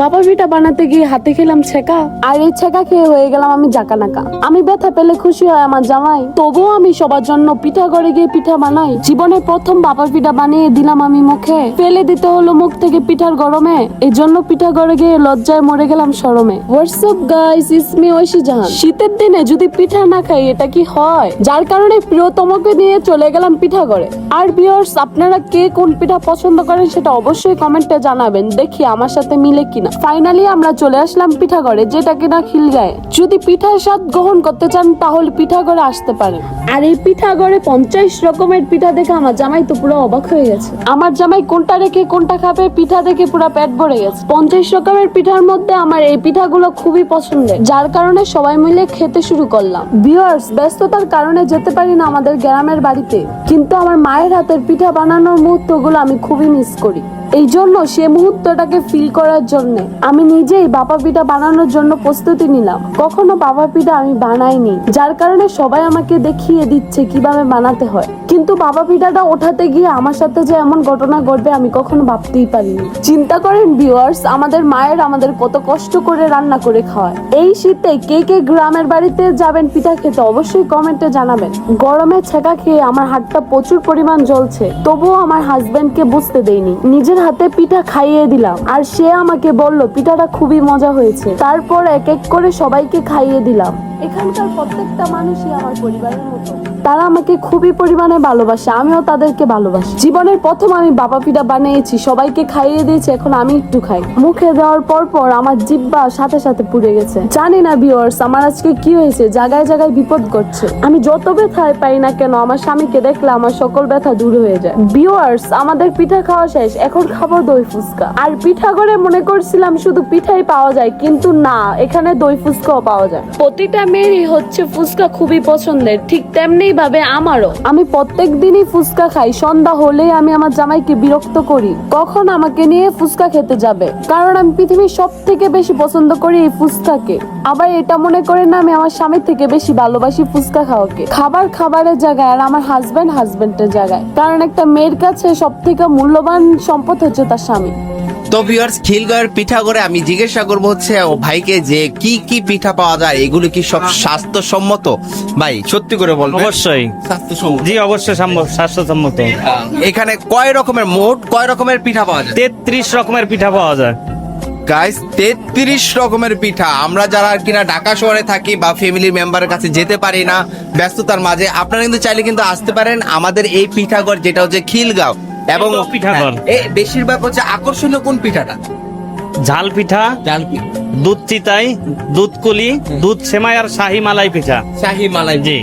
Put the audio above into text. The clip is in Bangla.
বাবা পিঠা বানাতে গিয়ে হাতে খেলাম ছেকা। আর এই ছেকা খেয়ে হয়ে গেলাম আমি জাকা নাকা। আমি ব্যথা পেলে খুশি হয় আমার জামাই। তবুও আমি সবার জন্য পিঠা করে গিয়ে পিঠা বানাই। জীবনে প্রথম বাবা পিঠা বানিয়ে দিলাম আমি মুখে। ফেলে দিতে হলো মুখ থেকে পিঠার গরমে। এই জন্য পিঠা করে গিয়ে লজ্জায় মরে গেলাম শরমে WhatsApp guys it's me Oishi Jahan. শীতের দিনে যদি পিঠা না খাই, এটা কি হয়? যার কারণে প্রিয়তমকে নিয়ে চলে গেলাম পিঠা করে আর ভিউয়ার্স আপনারা কে কোন পিঠা পছন্দ করেন সেটা অবশ্যই কমেন্টে জানাবেন। দেখি আমার সাথে মিলে কিনা ফাইনালি আমরা চলে আসলাম পিঠাগড়ে যেটা কিনা খিলগায়। যদি পিঠার স্বাদ গ্রহণ করতে চান তাহলে পিঠাগড়ে আসতে পারেন। আর এই পিঠাগড়ে পঞ্চাশ রকমের পিঠা দেখে আমার জামাই তো পুরো অবাক হয়ে গেছে। আমার জামাই কোনটা রেখে কোনটা খাবে পিঠা দেখে পুরো পেট ভরে গেছে। পঞ্চাশ রকমের পিঠার মধ্যে আমার এই পিঠাগুলো খুবই পছন্দের যার কারণে সবাই মিলে খেতে শুরু করলাম। ভিউয়ার্স ব্যস্ততার কারণে যেতে পারি না আমাদের গ্রামের বাড়িতে। কিন্তু আমার মায়ের হাতের পিঠা বানানোর মুহূর্তগুলো আমি খুবই মিস করি। এই জন্য সে মুহূর্তটাকে ফিল করার জন্য আমি নিজেই বাবা পিঠা বানানোর জন্য প্রস্তুতি নিলাম। কখনো বাবা পিঠা আমি বানাইনি, যার কারণে সবাই আমাকে দেখিয়ে দিচ্ছে কীভাবে বানাতে হয়। কিন্তু বাবা পিঠাটা ওঠাতে গিয়ে আমার সাথে যে এমন ঘটনা ঘটবে আমি কখনো ভাবতেই পারিনি। চিন্তা করেন ভিউয়ার্স আমাদের মায়ের আমাদের কত কষ্ট করে রান্না করে খাওয়ায়। এই শীতে কে কে গ্রামের বাড়িতে যাবেন পিঠা খেতে অবশ্যই কমেন্টে জানাবেন। গরমে ছেঁকা খেয়ে আমার হাতটা প্রচুর পরিমাণ জ্বলছে, তবুও আমার হাজবেন্ডকে বুঝতে দেইনি। নিজের হাতে পিঠা খাইয়ে দিলাম, আর সে আমাকে বলল, পিঠাটা খুবই মজা হয়েছে। তারপর এক এক করে সবাইকে খাইয়ে দিলাম। এখানকার প্রত্যেকটা মানুষই আমার পরিবারের মতো। তারা আমাকে খুবই পরিমাণে ভালোবাসে, আমিও তাদেরকে ভালোবাসি। জীবনের প্রথম আমি বাবা পিঠা বানিয়েছি, সবাইকে খাইয়ে দিয়েছি, এখন আমি একটু খাই। মুখে দেওয়ার পর পর আমার জিব্বা সাথে সাথে পুড়ে গেছে। জানি না ভিউয়ার্স আমার আজকে কি হয়েছে, জায়গায় জায়গায় বিপদ ঘটছে। আমি যত ব্যথায় পাই না কেন, আমার স্বামীকে দেখলে আমার সকল ব্যথা দূর হয়ে যায়। ভিউয়ার্স আমাদের পিঠা খাওয়া শেষ, এখন খাব দই ফুচকা। আর পিঠা করে মনে করছিলাম শুধু পিঠাই পাওয়া যায়, কিন্তু না, এখানে দই ফুচকাও পাওয়া যায়। প্রতিটা মেয়েরই হচ্ছে ফুচকা খুবই পছন্দের, ঠিক তেমনি ভাবে আমারও? আমি প্রত্যেক দিনই ফুচকা খাই। সন্ধ্যা হলেই আমি আমার জামাইকে বিরক্ত করি। কখন আমাকে নিয়ে ফুচকা খেতে যাবে? কারণ আমি পৃথিবীর সব থেকে বেশি পছন্দ করি এই ফুচকাকে। আবার এটা মনে করেন না, আমি আমার স্বামীর থেকে বেশি ভালোবাসি ফুচকা খাওয়াকে। খাবার খাবারের জায়গায় আর আমার হাজবেন্ড হাজবেন্ডের জায়গায়। কারণ একটা মেয়ের কাছে সব থেকে মূল্যবান সম্পদ হচ্ছে তার স্বামী। তো ভিউয়ার্স খিলগাঁয়ের পিঠা করে আমি জিজ্ঞাসা করব হচ্ছে ও ভাইকে যে কি কি পিঠা পাওয়া যায় এগুলো কি সব স্বাস্থ্যসম্মত? ভাই সত্যি করে বলবেন। অবশ্যই। স্বাস্থ্যসম্মত। জি অবশ্যই সম্ভব স্বাস্থ্যসম্মত। এখানে কয় রকমের মোট কয় রকমের পিঠা পাওয়া যায়? তেত্রিশ রকমের পিঠা পাওয়া যায়। গাইস তেত্রিশ রকমের পিঠা। আমরা যারা আর কিনা ঢাকা শহরে থাকি বা ফ্যামিলি মেম্বারের কাছে যেতে পারি না ব্যস্ততার মাঝে আপনারা কিন্তু চাইলে কিন্তু আসতে পারেন আমাদের এই পিঠাঘর যেটা হচ্ছে খিলগাঁও। এবং পিঠাঘর। হ্যাঁ, এ বেশিরভাগ হচ্ছে আকর্ষণীয় কোন পিঠাটা? ঝাল পিঠা দুধ চিতাই দুধ কুলি দুধ সেমাই আর শাহি মালাই পিঠা। শাহি মালাই জি।